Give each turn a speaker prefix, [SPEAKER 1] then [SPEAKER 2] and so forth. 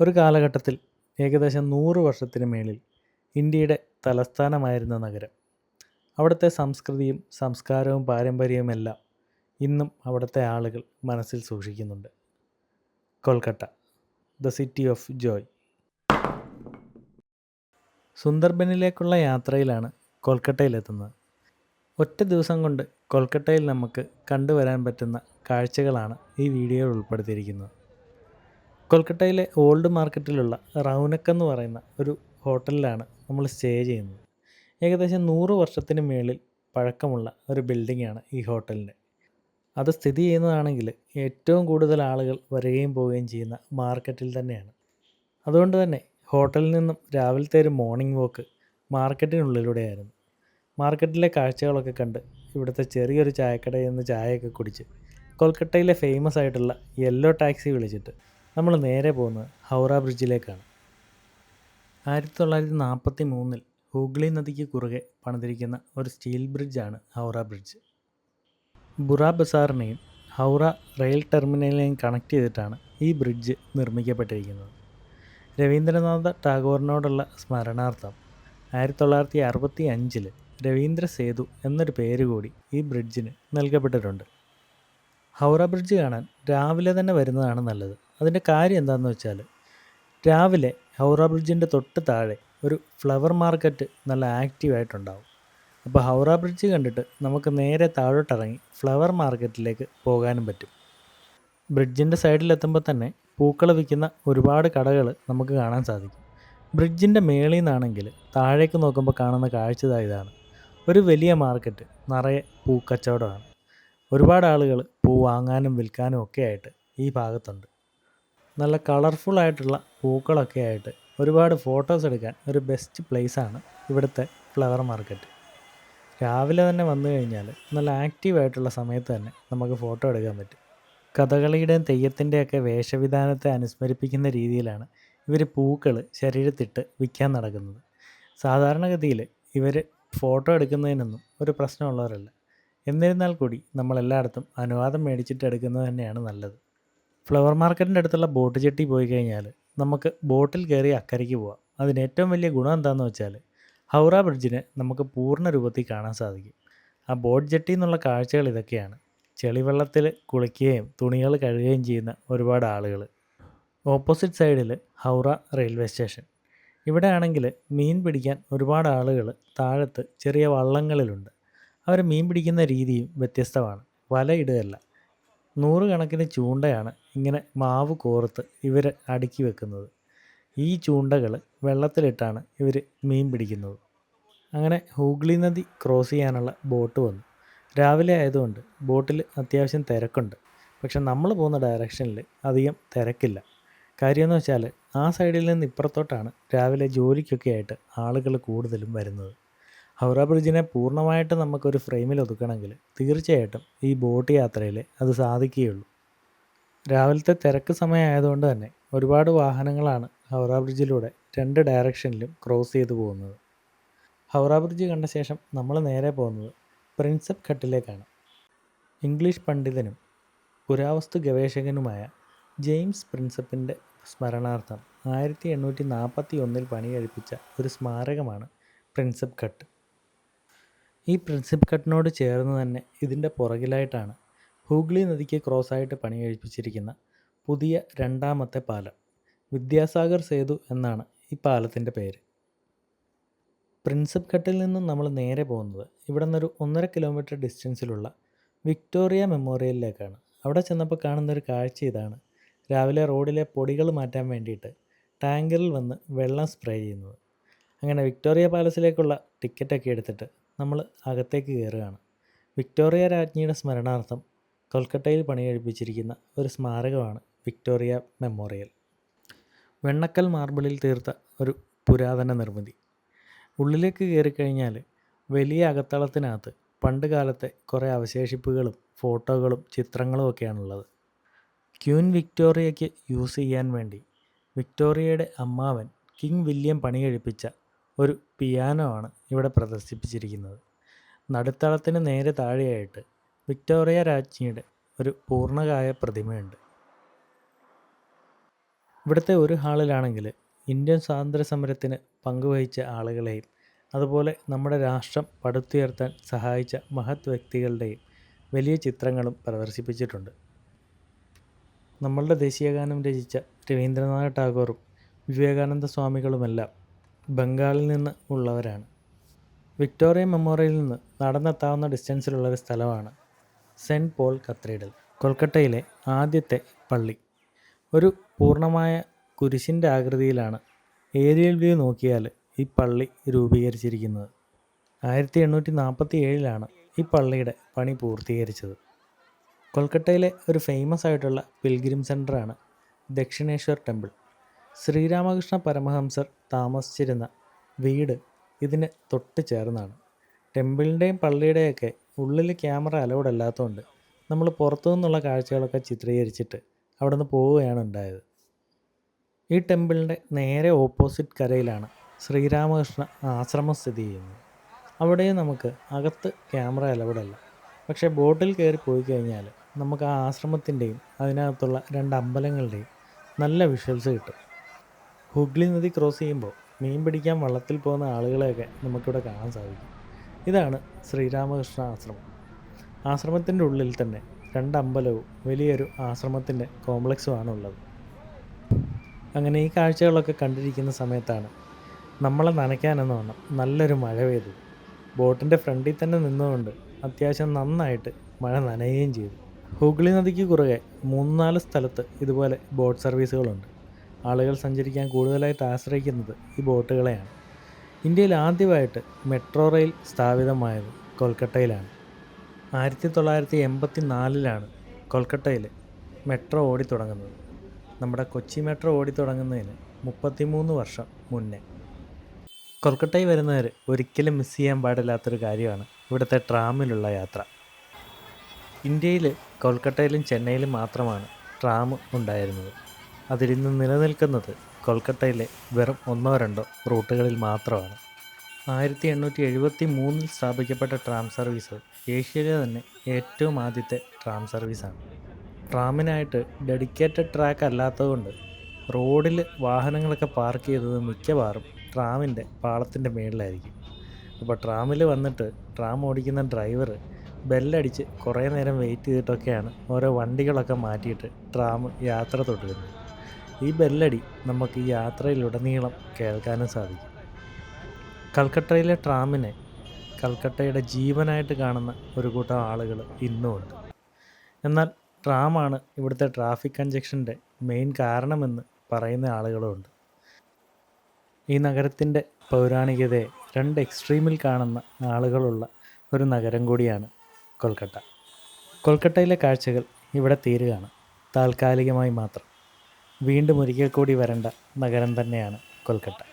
[SPEAKER 1] ഒരു കാലഘട്ടത്തിൽ ഏകദേശം നൂറ് വർഷത്തിന് മേളിൽ ഇന്ത്യയുടെ തലസ്ഥാനമായിരുന്ന നഗരം. അവിടുത്തെ സംസ്കൃതിയും സംസ്കാരവും പാരമ്പര്യവുമെല്ലാം ഇന്നും അവിടുത്തെ ആളുകൾ മനസ്സിൽ സൂക്ഷിക്കുന്നുണ്ട്. Kolkata the city of joy. സുന്ദർബനിലേക്കുള്ള യാത്രയിലാണ് കൊൽക്കട്ടയിലെത്തുന്നത്. ഒറ്റ ദിവസം കൊണ്ട് കൊൽക്കട്ടയിൽ നമുക്ക് കണ്ടുവരാൻ പറ്റുന്ന കാഴ്ചകളാണ് ഈ വീഡിയോയിൽ ഉൾപ്പെടുത്തിയിരിക്കുന്നത്. കൊൽക്കത്തയിലെ ഓൾഡ് മാർക്കറ്റിലുള്ള റൗനക്ക് എന്ന് പറയുന്ന ഒരു ഹോട്ടലിലാണ് നമ്മൾ സ്റ്റേ ചെയ്യുന്നത്. ഏകദേശം നൂറ് വർഷത്തിന് മേളിൽ പഴക്കമുള്ള ഒരു ബിൽഡിങ്ങാണ് ഈ ഹോട്ടലിന്റെ. അത് സ്ഥിതി ചെയ്യുന്നതാണെങ്കിൽ ഏറ്റവും കൂടുതൽ ആളുകൾ വരികയും പോവുകയും ചെയ്യുന്ന മാർക്കറ്റിൽ തന്നെയാണ്. അതുകൊണ്ട് തന്നെ ഹോട്ടലിൽ നിന്നും രാവിലത്തെ ഒരു മോർണിംഗ് വാക്ക് മാർക്കറ്റിനുള്ളിലൂടെയായിരുന്നു. മാർക്കറ്റിലെ കാഴ്ചകളൊക്കെ കണ്ട് ഇവിടുത്തെ ചെറിയൊരു ചായക്കടയിൽ നിന്ന് ചായയൊക്കെ കുടിച്ച് കൊൽക്കത്തയിലെ ഫേമസ് ആയിട്ടുള്ള യെല്ലോ ടാക്സി വിളിച്ചിട്ട് നമ്മൾ നേരെ പോകുന്നത് ഹൗറ ബ്രിഡ്ജിലേക്കാണ്. ആയിരത്തി തൊള്ളായിരത്തി നാൽപ്പത്തി മൂന്നിൽ ഹൂഗ്ലി നദിക്ക് കുറുകെ പണിതിരിക്കുന്ന ഒരു സ്റ്റീൽ ബ്രിഡ്ജാണ് ഹൗറ ബ്രിഡ്ജ്. ബുറ ബസാറിനെയും ഹൗറ റെയിൽ ടെർമിനലിനെയും കണക്ട് ചെയ്തിട്ടാണ് ഈ ബ്രിഡ്ജ് നിർമ്മിക്കപ്പെട്ടിരിക്കുന്നത്. രവീന്ദ്രനാഥ ടാഗോറിനോടുള്ള സ്മരണാർത്ഥം ആയിരത്തി തൊള്ളായിരത്തി അറുപത്തി അഞ്ചിൽ രവീന്ദ്ര സേതു എന്നൊരു പേര് കൂടി ഈ ബ്രിഡ്ജിന് നൽകപ്പെട്ടിട്ടുണ്ട്. ഹൗറ ബ്രിഡ്ജ് കാണാൻ രാവിലെ തന്നെ വരുന്നതാണ് നല്ലത്. അതിന്റെ കാര്യം എന്താണെന്ന് വെച്ചാൽ രാവിലെ ഹൗറ ബ്രിഡ്ജിന്റെ തൊട്ട് താഴെ ഒരു ഫ്ലവർ മാർക്കറ്റ് നല്ല ആക്റ്റീവായിട്ടുണ്ടാവും അപ്പോൾ ഹൗറ ബ്രിഡ്ജ് കണ്ടിട്ട് നമുക്ക് നേരെ താഴോട്ടിറങ്ങി ഫ്ലവർ മാർക്കറ്റിലേക്ക് പോകാനും പറ്റും. ബ്രിഡ്ജിന്റെ സൈഡിലെത്തുമ്പോൾ തന്നെ പൂക്കൾ വിൽക്കുന്ന ഒരുപാട് കടകൾ നമുക്ക് കാണാൻ സാധിക്കും. ബ്രിഡ്ജിന്റെ മേളിൽ നിന്നാണെങ്കിൽ താഴേക്ക് നോക്കുമ്പോൾ കാണുന്ന കാഴ്ച ഇതാണ്. ഒരു വലിയ മാർക്കറ്റ് നിറയെ പൂക്കച്ചവടമാണ്. ഒരുപാട് ആളുകൾ പൂ വാങ്ങാനും വിൽക്കാനും ഒക്കെ ആയിട്ട് ഈ ഭാഗത്തുണ്ട്. നല്ല കളർഫുൾ ആയിട്ടുള്ള പൂക്കളൊക്കെ ആയിട്ട് ഒരുപാട് ഫോട്ടോസ് എടുക്കാൻ ഒരു ബെസ്റ്റ് പ്ലേസാണ് ഇവിടുത്തെ ഫ്ലവർ മാർക്കറ്റ് രാവിലെ തന്നെ വന്നു കഴിഞ്ഞാൽ നല്ല ആക്റ്റീവായിട്ടുള്ള സമയത്ത് തന്നെ നമുക്ക് ഫോട്ടോ എടുക്കാൻ പറ്റും. കഥകളിയുടെയും തെയ്യത്തിന്റെയൊക്കെ വേഷവിധാനത്തെ അനുസ്മരിപ്പിക്കുന്ന രീതിയിലാണ് ഇവർ പൂക്കൾ ശരീരത്തിട്ട് വിൽക്കാൻ നടക്കുന്നത്. സാധാരണഗതിയിൽ ഇവർ ഫോട്ടോ എടുക്കുന്നതിനൊന്നും ഒരു പ്രശ്നമുള്ളവരല്ല. എന്നിരുന്നാൽ കൂടി നമ്മളെല്ലായിടത്തും അനുവാദം മേടിച്ചിട്ട് എടുക്കുന്നത് തന്നെയാണ് നല്ലത്. ഫ്ലവർ മാർക്കറ്റിന്റെ അടുത്തുള്ള ബോട്ട് ജെട്ടി പോയി കഴിഞ്ഞാൽ നമുക്ക് ബോട്ടിൽ കയറി അക്കരയ്ക്ക് പോവാം. അതിന് ഏറ്റവും വലിയ ഗുണം എന്താണെന്ന് വെച്ചാൽ ഹൗറ ബ്രിഡ്ജിനെ നമുക്ക് പൂർണ രൂപത്തിൽ കാണാൻ സാധിക്കും. ആ ബോട്ട് ജെട്ടി എന്നുള്ള കാഴ്ചകൾ ഇതൊക്കെയാണ്. ചെളിവെള്ളത്തിൽ കുളിക്കുകയും തുണികൾ കഴുകുകയും ചെയ്യുന്ന ഒരുപാട് ആളുകൾ. ഓപ്പോസിറ്റ് സൈഡിൽ ഹൗറ റെയിൽവേ സ്റ്റേഷൻ. ഇവിടെ ആണെങ്കിൽ മീൻ പിടിക്കാൻ ഒരുപാട് ആളുകൾ താഴത്ത് ചെറിയ വള്ളങ്ങളിലുണ്ട്. അവർ മീൻ പിടിക്കുന്ന രീതിയും വ്യത്യസ്തമാണ്. വല വലയിടുകയല്ല നൂറുകണക്കിന് ചൂണ്ടയാണ് ഇങ്ങനെ മാവ് കോർത്ത് ഇവർ അടുക്കി വെക്കുന്നത്. ഈ ചൂണ്ടകൾ വെള്ളത്തിലിട്ടാണ് ഇവർ മീൻ പിടിക്കുന്നത്. അങ്ങനെ ഹൂഗ്ലി നദി ക്രോസ് ചെയ്യാനുള്ള ബോട്ട് വന്നു. രാവിലെ ആയതുകൊണ്ട് ബോട്ടിൽ അത്യാവശ്യം തിരക്കുണ്ട്. പക്ഷെ നമ്മൾ പോകുന്ന ഡയറക്ഷനിൽ അധികം തിരക്കില്ല. കാര്യമെന്ന് വെച്ചാൽ ആ സൈഡിൽ നിന്ന് ഇപ്പുറത്തോട്ടാണ് രാവിലെ ജോലിക്കൊക്കെ ആയിട്ട് ആളുകൾ കൂടുതലും വരുന്നത്. ഹൗറ ബ്രിഡ്ജിനെ പൂർണമായിട്ട് നമുക്കൊരു ഫ്രെയിമിൽ ഒതുക്കണമെങ്കിൽ തീർച്ചയായിട്ടും ഈ ബോട്ട് യാത്രയിൽ അത് സാധിക്കുകയുള്ളൂ. രാവിലത്തെ തിരക്ക് സമയമായതുകൊണ്ട് തന്നെ ഒരുപാട് വാഹനങ്ങളാണ് ഹൗറ ബ്രിഡ്ജിലൂടെ രണ്ട് ഡയറക്ഷനിലും ക്രോസ് ചെയ്തു പോകുന്നത്. ഹൗറ ബ്രിഡ്ജ് കണ്ട ശേഷം നമ്മൾ നേരെ പോകുന്നത് പ്രിൻസപ്പ് ഘട്ടിലേക്കാണ്. ഇംഗ്ലീഷ് പണ്ഡിതനും പുരാവസ്തു ഗവേഷകനുമായ ജെയിംസ് പ്രിൻസപ്പിന്റെ സ്മരണാർത്ഥം ആയിരത്തി എണ്ണൂറ്റി നാൽപ്പത്തി ഒന്നിൽ പണി കഴിപ്പിച്ച ഒരു സ്മാരകമാണ് പ്രിൻസപ്പ് ഘട്ട്. ഈ പ്രിൻസിപ്പ് കട്ടിനോട് ചേർന്ന് തന്നെ ഇതിന്റെ പുറകിലായിട്ടാണ് ഹൂഗ്ലി നദിക്ക് ക്രോസായിട്ട് പണി കഴിപ്പിച്ചിരിക്കുന്ന പുതിയ രണ്ടാമത്തെ പാലം. വിദ്യാസാഗർ സേതു എന്നാണ് ഈ പാലത്തിന്റെ പേര്. പ്രിൻസിപ്പ് ഘട്ടിൽ നിന്നും നമ്മൾ നേരെ പോകുന്നത് ഇവിടെ നിന്നൊരു ഒന്നര കിലോമീറ്റർ ഡിസ്റ്റൻസിലുള്ള വിക്ടോറിയ മെമ്മോറിയലിലേക്കാണ്. അവിടെ ചെന്നപ്പോൾ കാണുന്ന ഒരു കാഴ്ച ഇതാണ്. രാവിലെ റോഡിലെ പൊടികൾ മാറ്റാൻ വേണ്ടിയിട്ട് ടാങ്കറിൽ വന്ന് വെള്ളം സ്പ്രേ ചെയ്യുന്നത്. അങ്ങനെ വിക്ടോറിയ പാലസിലേക്കുള്ള ടിക്കറ്റൊക്കെ എടുത്തിട്ട് നമ്മൾ അകത്തേക്ക് കയറുകയാണ്. വിക്ടോറിയ രാജ്ഞിയുടെ സ്മരണാർത്ഥം കൊൽക്കത്തയിൽ പണി കഴിപ്പിച്ചിരിക്കുന്ന ഒരു സ്മാരകമാണ് വിക്ടോറിയ മെമ്മോറിയൽ. വെണ്ണക്കൽ മാർബിളിൽ തീർത്ത ഒരു പുരാതന നിർമ്മിതി. ഉള്ളിലേക്ക് കയറിക്കഴിഞ്ഞാൽ വലിയ അകത്തളത്തിനകത്ത് പണ്ട് കാലത്തെ കുറേ അവശേഷിപ്പുകളും ഫോട്ടോകളും ചിത്രങ്ങളും ഒക്കെയാണുള്ളത്. ക്യൂൻ വിക്ടോറിയയ്ക്ക് യൂസ് ചെയ്യാൻ വേണ്ടി വിക്ടോറിയയുടെ അമ്മാവൻ കിങ് വില്യം പണി കഴിപ്പിച്ച ഒരു പിയാനോ ആണ് ഇവിടെ പ്രദർശിപ്പിച്ചിരിക്കുന്നത്. നടുത്തളത്തിന് നേരെ താഴെയായിട്ട് വിക്ടോറിയ രാജ്ഞിയുടെ ഒരു പൂർണകായ പ്രതിമയുണ്ട്. ഇവിടുത്തെ ഒരു ഹാളിലാണെങ്കിൽ ഇന്ത്യൻ സ്വാതന്ത്ര്യ സമരത്തിന് പങ്കുവഹിച്ച ആളുകളെയും അതുപോലെ നമ്മുടെ രാഷ്ട്രം പടുത്തുയർത്താൻ സഹായിച്ച മഹത് വ്യക്തികളുടെയും വലിയ ചിത്രങ്ങളും പ്രദർശിപ്പിച്ചിട്ടുണ്ട്. നമ്മളുടെ ദേശീയഗാനം രചിച്ച രവീന്ദ്രനാഥ ടാഗോറും വിവേകാനന്ദ സ്വാമികളുമെല്ലാം ബംഗാളിൽ നിന്ന് ഉള്ളവരാണ്. വിക്ടോറിയ മെമ്മോറിയലിൽ നിന്ന് നടന്നെത്താവുന്ന ഡിസ്റ്റൻസിലുള്ള ഒരു സ്ഥലമാണ് സെന്റ് പോൾ കത്തീഡ്രൽ കൊൽക്കട്ടയിലെ ആദ്യത്തെ പള്ളി. ഒരു പൂർണമായ കുരിശിന്റെ ആകൃതിയിലാണ് ഏരിയൽ വ്യൂ നോക്കിയാൽ ഈ പള്ളി രൂപീകരിച്ചിരിക്കുന്നത്. ആയിരത്തി എണ്ണൂറ്റി നാൽപ്പത്തി ഏഴിലാണ് ഈ പള്ളിയുടെ പണി പൂർത്തീകരിച്ചത്. കൊൽക്കട്ടയിലെ ഒരു ഫേമസ് ആയിട്ടുള്ള പിൽഗ്രിം സെന്ററാണ് ദക്ഷിണേശ്വർ ടെമ്പിൾ. ശ്രീരാമകൃഷ്ണ പരമഹംസർ താമസിച്ചിരുന്ന വീട് ഇതിന് തൊട്ട് ചേർന്നാണ്. ടെമ്പിളിന്റെയും പള്ളിയുടെയൊക്കെ ഉള്ളിൽ ക്യാമറ അലൗഡ് അല്ലാത്തതുകൊണ്ട് നമ്മൾ പുറത്തു നിന്നുള്ള കാഴ്ചകളൊക്കെ ചിത്രീകരിച്ചിട്ട് അവിടെ നിന്ന് പോവുകയാണ് ഉണ്ടായത്. ഈ ടെമ്പിളിന്റെ നേരെ ഓപ്പോസിറ്റ് കരയിലാണ് ശ്രീരാമകൃഷ്ണ ആശ്രമം സ്ഥിതി ചെയ്യുന്നത്. അവിടെയും നമുക്ക് അകത്ത് ക്യാമറ അലൗഡ് അല്ല പക്ഷേ ബോട്ടിൽ കയറി പോയി കഴിഞ്ഞാൽ നമുക്ക് ആ ആശ്രമത്തിന്റെയും അതിനകത്തുള്ള രണ്ട് അമ്പലങ്ങളുടെയും നല്ല വിഷ്വൽസ് കിട്ടും. ഹുഗ്ലി നദി ക്രോസ് ചെയ്യുമ്പോൾ മീൻ പിടിക്കാൻ വള്ളത്തിൽ പോകുന്ന ആളുകളെയൊക്കെ നമുക്കിവിടെ കാണാൻ സാധിക്കും. ഇതാണ് ശ്രീരാമകൃഷ്ണ ആശ്രമം. ആശ്രമത്തിന്റെ ഉള്ളിൽ തന്നെ രണ്ടമ്പലവും വലിയൊരു ആശ്രമത്തിന്റെ കോംപ്ലക്സുമാണ് ഉള്ളത് അങ്ങനെ ഈ കാഴ്ചകളൊക്കെ കണ്ടിരിക്കുന്ന സമയത്താണ് നമ്മളെ നനയ്ക്കാനെന്ന് പറഞ്ഞാൽ നല്ലൊരു മഴ പെയ്തു. ബോട്ടിന്റെ ഫ്രണ്ടിൽ തന്നെ നിന്നുകൊണ്ട് അത്യാവശ്യം നന്നായിട്ട് മഴ നനയുകയും ചെയ്തു. ഹൂഗ്ലി നദിക്ക് കുറുകെ മൂന്നാൽ സ്ഥലത്ത് ഇതുപോലെ ബോട്ട് സർവീസുകളുണ്ട്. ആളുകൾ സഞ്ചരിക്കാൻ കൂടുതലായിട്ട് ആശ്രയിക്കുന്നത് ഈ ബോട്ടുകളെയാണ്. ഇന്ത്യയിൽ ആദ്യമായിട്ട് മെട്രോ റെയിൽ സ്ഥാപിതമായത് കൊൽക്കട്ടയിലാണ്. ആയിരത്തി തൊള്ളായിരത്തി എൺപത്തി നാലിലാണ് കൊൽക്കട്ടയിൽ മെട്രോ ഓടിത്തുടങ്ങുന്നത്. നമ്മുടെ കൊച്ചി മെട്രോ ഓടിത്തുടങ്ങുന്നതിന് മുപ്പത്തിമൂന്ന് വർഷം മുന്നേ. കൊൽക്കട്ടയിൽ വരുന്നവർ ഒരിക്കലും മിസ് ചെയ്യാൻ പാടില്ലാത്തൊരു കാര്യമാണ് ഇവിടുത്തെ ട്രാമിലുള്ള യാത്ര. ഇന്ത്യയിൽ കൊൽക്കട്ടയിലും ചെന്നൈയിലും മാത്രമാണ് ട്രാം ഉണ്ടായിരുന്നത്. അതിലിന്ന് നിലനിൽക്കുന്നത് കൊൽക്കത്തയിലെ വെറും ഒന്നോ രണ്ടോ റൂട്ടുകളിൽ മാത്രമാണ്. ആയിരത്തി എണ്ണൂറ്റി എഴുപത്തി മൂന്നിൽ സ്ഥാപിക്കപ്പെട്ട ട്രാം സർവീസ് ഏഷ്യയിലെ തന്നെ ഏറ്റവും ആദ്യത്തെ ട്രാം സർവീസാണ്. ട്രാമിനായിട്ട് ഡെഡിക്കേറ്റഡ് ട്രാക്ക് അല്ലാത്തതുകൊണ്ട് റോഡിൽ വാഹനങ്ങളൊക്കെ പാർക്ക് ചെയ്തത് മിക്കവാറും ട്രാമിന്റെ പാളത്തിന്റെ മേളിലായിരിക്കും. അപ്പോൾ ട്രാമിൽ വന്നിട്ട് ട്രാം ഓടിക്കുന്ന ഡ്രൈവർ ബെല്ലടിച്ച് കുറേ നേരം വെയിറ്റ് ചെയ്തിട്ടൊക്കെയാണ് ഓരോ വണ്ടികളൊക്കെ മാറ്റിയിട്ട് ട്രാം യാത്ര തുടരുന്നത്. ഈ ബെല്ലടി നമുക്ക് യാത്രയിലുടനീളം കേൾക്കാനും സാധിക്കും. കൽക്കട്ടയിലെ ട്രാമിനെ കൽക്കട്ടയുടെ ജീവനായിട്ട് കാണുന്ന ഒരു കൂട്ടം ആളുകൾ ഇന്നുമുണ്ട് എന്നാൽ ട്രാമാണ് ഇവിടുത്തെ ട്രാഫിക് കഞ്ചക്ഷന്റെ മെയിൻ കാരണമെന്ന് പറയുന്ന ആളുകളുമുണ്ട് ഈ നഗരത്തിന്റെ പൗരാണികതയെ രണ്ട് എക്സ്ട്രീമിൽ കാണുന്ന ആളുകളുള്ള ഒരു നഗരം കൂടിയാണ് കൊൽക്കട്ട. കൊൽക്കട്ടയിലെ കാഴ്ചകൾ ഇവിടെ തീരുകയാണ്. താൽക്കാലികമായി മാത്രം. വീണ്ടും ഒരിക്കൽ കൂടി വരേണ്ട നഗരം തന്നെയാണ് കൊൽക്കട്ട.